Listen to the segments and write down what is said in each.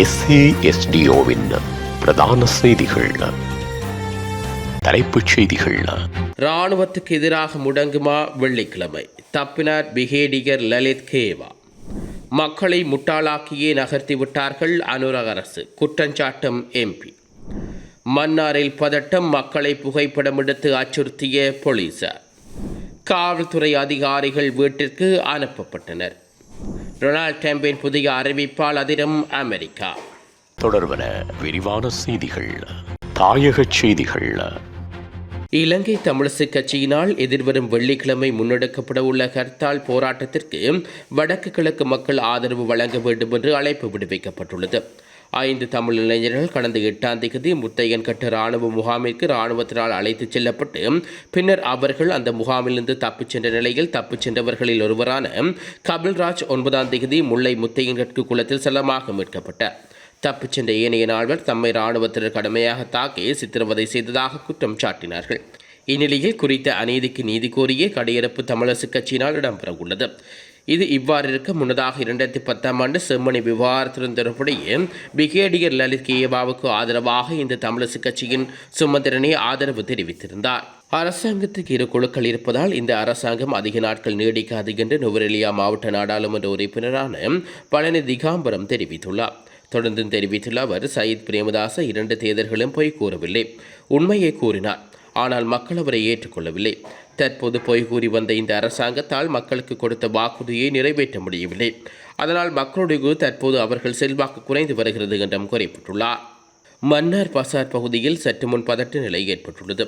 எஸ்ஏஎஸ்டிஓவின் பிரதான செய்திகள். தலைப்புச் செய்திகள். ராணுவத்துக்கு எதிராக முடங்குமா வெள்ளிக்கிழமை? தப்பினார் பிகேடியர் லலித் கேவா. மக்களை முட்டாளாக்கியே நகர்த்தி விட்டார்கள் அனுரக அரசு குற்றஞ்சாட்டும் எம்பி. மன்னாரில் பதட்டம் மக்களை புகைப்படம் எடுத்து அச்சுறுத்திய போலீசார். காவல்துறை அதிகாரிகள் வீட்டிற்கு அனுப்பப்பட்டனர். டொனால்ட் ட்ரம்பின் புதிய அறிவிப்பால் அதிரும் அமெரிக்கா. தொடர்பன விரிவான செய்திகள் தாயகச் செய்திகள். இலங்கை தமிழிசை கட்சியினால் எதிர்வரும் வெள்ளிக்கிழமை முன்னெடுக்கப்பட உள்ள ஹர்த்தால் போராட்டத்திற்கு வடக்கு கிழக்கு மக்கள் ஆதரவு வழங்க வேண்டும் என்று அழைப்பு விடுவிக்கப்பட்டுள்ளது. ஐந்து தமிழ் இளைஞர்கள் கடந்த எட்டாம் தேதி முத்தையன் கட்டு ராணுவ முகாமிற்கு ராணுவத்தினால் அழைத்துச் செல்லப்பட்டு பின்னர் அவர்கள் அந்த முகாமிலிருந்து தப்பிச் சென்ற நிலையில் தப்பிச் சென்றவர்களில் ஒருவரான கபில்ராஜ் ஒன்பதாம் தேதி முல்லை முத்தையன் கட்டு குளத்தில் செல்லமாக மீட்கப்பட்டார் தப்பிச் சென்ற ஏனைய நால்வர் தம்மை இராணுவத்தினர் கடுமையாக தாக்கி சித்திரவதை செய்ததாக குற்றம் சாட்டினார்கள். இந்நிலையில் குறித்த அநீதிக்கு நீதி கோரிய கடையெடுப்பு தமிழரசு கட்சியினால் இடம்பெறவுள்ளது. இது இவ்வாறு இருக்க முன்னதாக இரண்டாயிரத்தி பத்தாம் ஆண்டு செம்மணி விவகாரத்திலிருந்தபடியே தொடர்புடைய பிகேடியர் லலித் கேவாவுக்கு ஆதரவாக இந்த தமிழரசு கட்சியின் சுமந்திரனே ஆதரவு தெரிவித்திருந்தார். அரசாங்கத்துக்கு இரு குழுக்கள் இருப்பதால் இந்த அரசாங்கம் அதிக நாட்கள் நீடிக்காது என்று நுவரெலியா மாவட்ட நாடாளுமன்ற உறுப்பினரான பழனி திகாம்பரம் தெரிவித்துள்ளார். தொடர்ந்து தெரிவித்துள்ள அவர் சயித் பிரேமதாச இரண்டு தேர்தல்களும் பொய் கூறவில்லை. உண்மையை கூறினார். ஆனால் மக்கள் அவரை ஏற்றுக்கொள்ளவில்லை. தற்போது பொய் கூறி வந்த இந்த அரசாங்கத்தால் மக்களுக்கு கொடுத்த வாக்குறுதியை நிறைவேற்ற முடியவில்லை. அதனால் மக்களுடைய தற்போது அவர்கள் செல்வாக்கு குறைந்து வருகிறது என்றும் குறிப்பிட்டுள்ளார். மன்னார் பசார் பகுதியில் சற்று முன் பதட்ட நிலை ஏற்பட்டுள்ளது.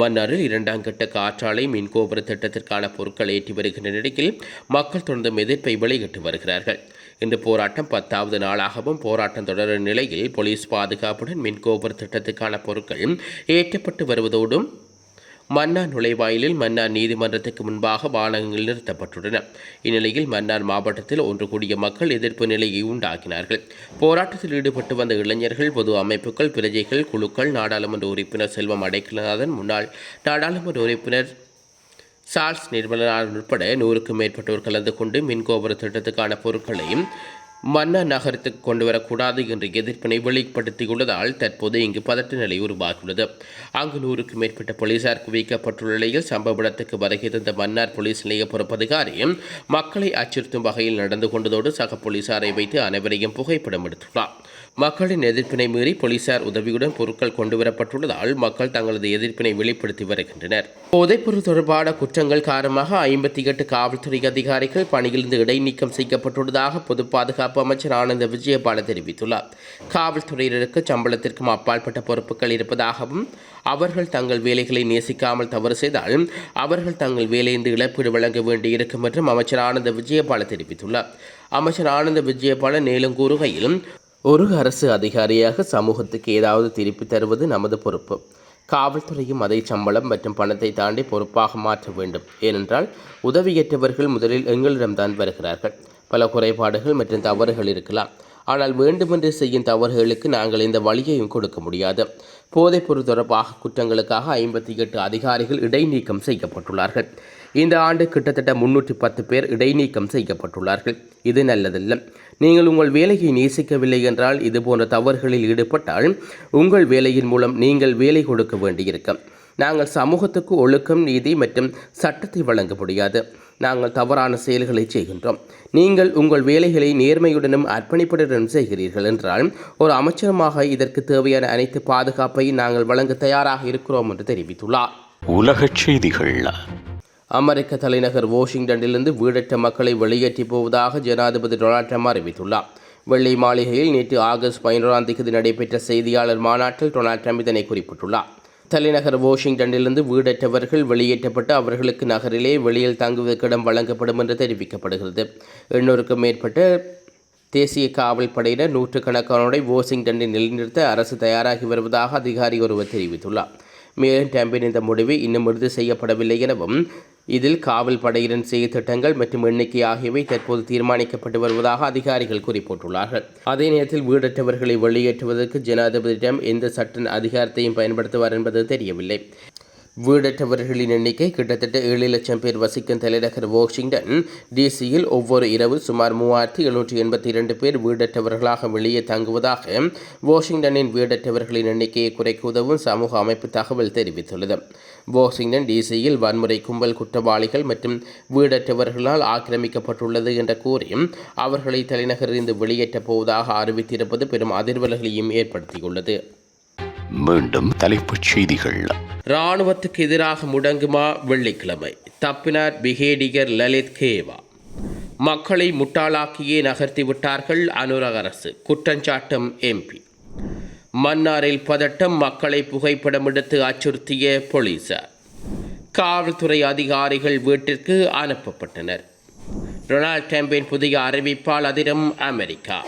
மன்னாரில் இரண்டாம் கட்ட காற்றாலை மின்கோபுர திட்டத்திற்கான பொருட்கள் ஏற்றி வருகின்ற நிலையில் மக்கள் தொடர்ந்தும் எதிர்ப்பை வெளியிட்டு வருகிறார்கள். இந்த போராட்டம் பத்தாவது நாளாகவும் போராட்டம் தொடரும் நிலையில் போலீஸ் பாதுகாப்புடன் மின்கோபுர திட்டத்துக்கான பொருட்கள் ஏற்றப்பட்டு வருவதோடும் மன்னார் நுழைவாயிலில் மன்னார் நீதிமன்றத்துக்கு முன்பாக வாகனங்கள் நிறுத்தப்பட்டுள்ளன. இந்நிலையில் மன்னார் மாவட்டத்தில் ஒன்று கூடிய மக்கள் எதிர்ப்பு நிலையை உண்டாக்கினார்கள். போராட்டத்தில் ஈடுபட்டு வந்த இளைஞர்கள் பொது அமைப்புகள் பிரஜைகள் குழுக்கள் நாடாளுமன்ற உறுப்பினர் செல்வம் அடைக்கலநாதன் முன்னாள் நாடாளுமன்ற உறுப்பினர் சார்ஸ் நிர்மலனார் உட்பட நூறுக்கும் மேற்பட்டோர் கலந்து கொண்டு மின்கோபுர திட்டத்துக்கான பொருட்களையும் மன்னா நகரத்துக்கு கொண்டு வரக்கூடாது என்ற எதிர்ப்பினை வெளிப்படுத்தியுள்ளதால் தற்போது இங்கு பதட்ட நிலை உருவாகியுள்ளது. அங்கு நூறுக்கும் மேற்பட்ட போலீசார் குவிக்கப்பட்டுள்ள நிலையில் சம்பவ இடத்துக்கு வருகை தந்த மன்னார் போலீஸ் நிலைய பொறுப்பதிகாரி மக்களை அச்சுறுத்தும் வகையில் நடந்து கொண்டதோடு சக போலீசாரை வைத்து அனைவரையும் புகைப்படம் எடுத்துள்ளார். மக்களின் எதிர்ப்பினை மீறி போலீசார் உதவியுடன் பொருட்கள் கொண்டுவரப்பட்டுள்ளதால் மக்கள் தங்களது எதிர்ப்பினை வெளிப்படுத்தி வருகின்றனர். போதைப்பொருள் தொடர்பான குற்றங்கள் காரணமாக ஐம்பத்தி எட்டு காவல்துறை அதிகாரிகள் பணியிலிருந்து இடைநீக்கம் செய்யப்பட்டுள்ளதாக பொது பாதுகாப்பு அமைச்சர் ஆனந்த விஜயபால தெரிவித்துள்ளார். காவல்துறையினருக்கு சம்பளத்திற்கும் அப்பாற்பட்ட பொறுப்புகள் இருப்பதாகவும் அவர்கள் தங்கள் வேலைகளை நேசிக்காமல் தவறு செய்தால் அவர்கள் தங்கள் வேலையின்றி இழப்பீடு வழங்க வேண்டியிருக்கும் என்றும் அமைச்சர் ஆனந்த விஜயபால தெரிவித்துள்ளார். அமைச்சர் ஆனந்த விஜயபால மேலும் கூறுகையில் ஒரு அரசு அதிகாரியாக சமூகத்துக்கு ஏதாவது திருப்பி தருவது நமது பொறுப்பு. காவல்துறையும் அதை சம்பளம் மற்றும் பணத்தை தாண்டி பொறுப்பாக மாற்ற வேண்டும். ஏனென்றால் உதவியற்றவர்கள் முதலில் எங்களிடம்தான் வருகிறார்கள். பல குறைபாடுகள் மற்றும் தவறுகள் இருக்கலாம். ஆனால் வேண்டுமென்று செய்யும் தவறுகளுக்கு நாங்கள் இந்த வழியையும் கொடுக்க முடியாது. போதைப்பொருள் தொடர்பாக குற்றங்களுக்காக ஐம்பத்தி எட்டு அதிகாரிகள் இடைநீக்கம் செய்யப்பட்டுள்ளார்கள். இந்த ஆண்டு கிட்டத்தட்ட முன்னூற்றி பத்து பேர் இடைநீக்கம் செய்யப்பட்டுள்ளார்கள். இது நல்லதல்ல. நீங்கள் உங்கள் வேலையை நேசிக்கவில்லை என்றால் இது போன்ற தவறுகளில் ஈடுபட்டால் உங்கள் வேலையின் மூலம் நீங்கள் வேலை கொடுக்க வேண்டியிருக்கும். நாங்கள் சமூகத்துக்கு ஒழுக்கம் நீதி மற்றும் சட்டத்தை வழங்க முடியாது. நாங்கள் தவறான செயல்களை செய்கின்றோம். நீங்கள் உங்கள் வேலைகளை நேர்மையுடனும் அர்ப்பணிப்புடனும் செய்கிறீர்கள் என்றால் ஒரு அமைச்சரமாக இதற்கு தேவையான அனைத்து பாதுகாப்பையும் நாங்கள் வழங்க தயாராக இருக்கிறோம் என்று தெரிவித்துள்ளார். உலகச் செய்திகள். அமெரிக்க தலைநகர் வாஷிங்டனிலிருந்து வீடற்ற மக்களை வெளியேற்றி போவதாக ஜனாதிபதி டொனால்ட் ட்ரம்ப் அறிவித்துள்ளார். வெள்ளை மாளிகையில் நேற்று ஆகஸ்ட் பதினோராம் தேதி நடைபெற்ற செய்தியாளர் மாநாட்டில் டொனால்ட் ட்ரம்ப் இதனை குறிப்பிட்டுள்ளார். தலைநகர் வாஷிங்டனிலிருந்து வீடற்றவர்கள் வெளியேற்றப்பட்டு அவர்களுக்கு நகரிலே வெளியில் தங்குவதற்கிடம் வழங்கப்படும் என்று தெரிவிக்கப்படுகிறது. எண்ணூறுக்கும் மேற்பட்ட தேசிய காவல் படையினர் நூற்றுக்கணக்கானோரை வாஷிங்டனில் நிலைநிறுத்த அரசு தயாராகி வருவதாக அதிகாரி ஒருவர் தெரிவித்துள்ளார். மேலும் ட்ரம்பின் இந்த முடிவு இன்னும் உறுதி செய்யப்படவில்லை எனவும் இதில் காவல் படையினர் செய்ய திட்டங்கள் மற்றும் எண்ணிக்கை ஆகியவை தற்போது தீர்மானிக்கப்பட்டு வருவதாக அதிகாரிகள் குறிப்பிட்டுள்ளார்கள். அதே நேரத்தில் வீடற்றவர்களை வெளியேற்றுவதற்கு ஜனாதிபதியிடம் எந்த சட்ட அதிகாரத்தையும் பயன்படுத்துவார் என்பது தெரியவில்லை. வீடற்றவர்களின் எண்ணிக்கை கிட்டத்தட்ட ஏழு லட்சம் பேர் வசிக்கும் தலைநகர் வாஷிங்டன் டிசியில் ஒவ்வொரு இரவு சுமார் மூவாயிரத்தி எழுநூற்றி எண்பத்தி இரண்டு பேர் வீடற்றவர்களாக வெளியே தங்குவதாக வாஷிங்டனின் வீடற்றவர்களின் எண்ணிக்கையை குறைக்க உதவும் சமூக அமைப்பு தகவல் தெரிவித்துள்ளது. வாஷிங்டன் டிசியில் வன்முறை கும்பல் குற்றவாளிகள் மற்றும் வீடற்றவர்களால் ஆக்கிரமிக்கப்பட்டுள்ளது என்ற கூறியும் அவர்களை தலைநகரிலிருந்து வெளியேற்றப் போவதாக அறிவித்திருப்பது பெரும் அதிர்வலைகளையும் ஏற்படுத்தியுள்ளது. மீண்டும் தலைப்புச் செய்திகள். ராணுவத்துக்கு எதிராக முடங்குமா வெள்ளிக்கிழமை? தப்பினார் பிகேடியர் லலித் கேவா. மக்களை முட்டாளாக்கியே நகர்த்தி விட்டார்கள் அனுரக அரசு குற்றஞ்சாட்டம் எம்பி. மன்னாரில் பதட்டம் மக்களை புகைப்படம் எடுத்து அச்சுறுத்திய போலீசார். காவல்துறை அதிகாரிகள் வீட்டிற்கு அனுப்பப்பட்டனர். டொனால்ட் ட்ரம்பின் புதிய அறிவிப்பால் அதிரும் அமெரிக்கா.